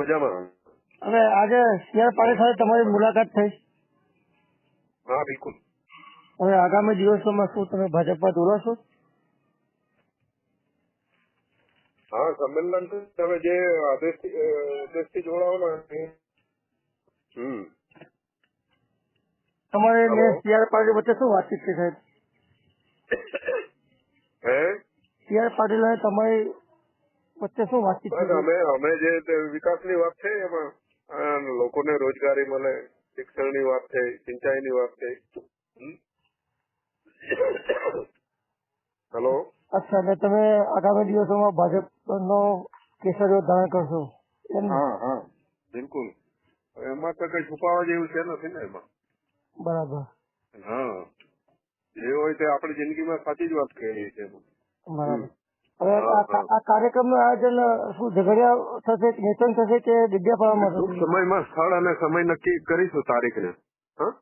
મજામાં. અને આજે સીઆર પાટીલ સાથે તમારી મુલાકાત થઈ. હા બિલકુલ. હવે આગામી દિવસોમાં શું તમે ભાજપમાં જોડાશો હા સંમેલન તમે જે આદેશથી જોડાવો ને હમ. તમારે ને શિયાળ સીઆર પાટીલ વચ્ચે શું વાતચીત છે સાહેબ? હે? સીઆર પાટીલ અને તમારી વચ્ચે શું વાતચીત અમે અમે જે વિકાસની વાત છે એમાં લોકોને રોજગારી મળે શિક્ષણની વાત છે સિંચાઈની વાત છે. હમ? હેલો અચ્છા એટલે તમે આગામી દિવસોમાં ભાજપનો કેસરીઓ ધારણ કરશો? હા હા બિલકુલ. એમાં તો કઈ છુપાવા જેવું છે નથી ને એમાં. બરાબર. હા. જે હોય તે આપણી જિંદગીમાં સાચી જ વાત કહેલી છે એમાં. આ કાર્યક્રમનું આયોજન શું ઝઘડિયા થશે વેચન થશે કે ટૂંક દિગ્યાપાડામાં થશે? સમયમાં સ્થળ અને સમય નક્કી કરીશું તારીખને. હા?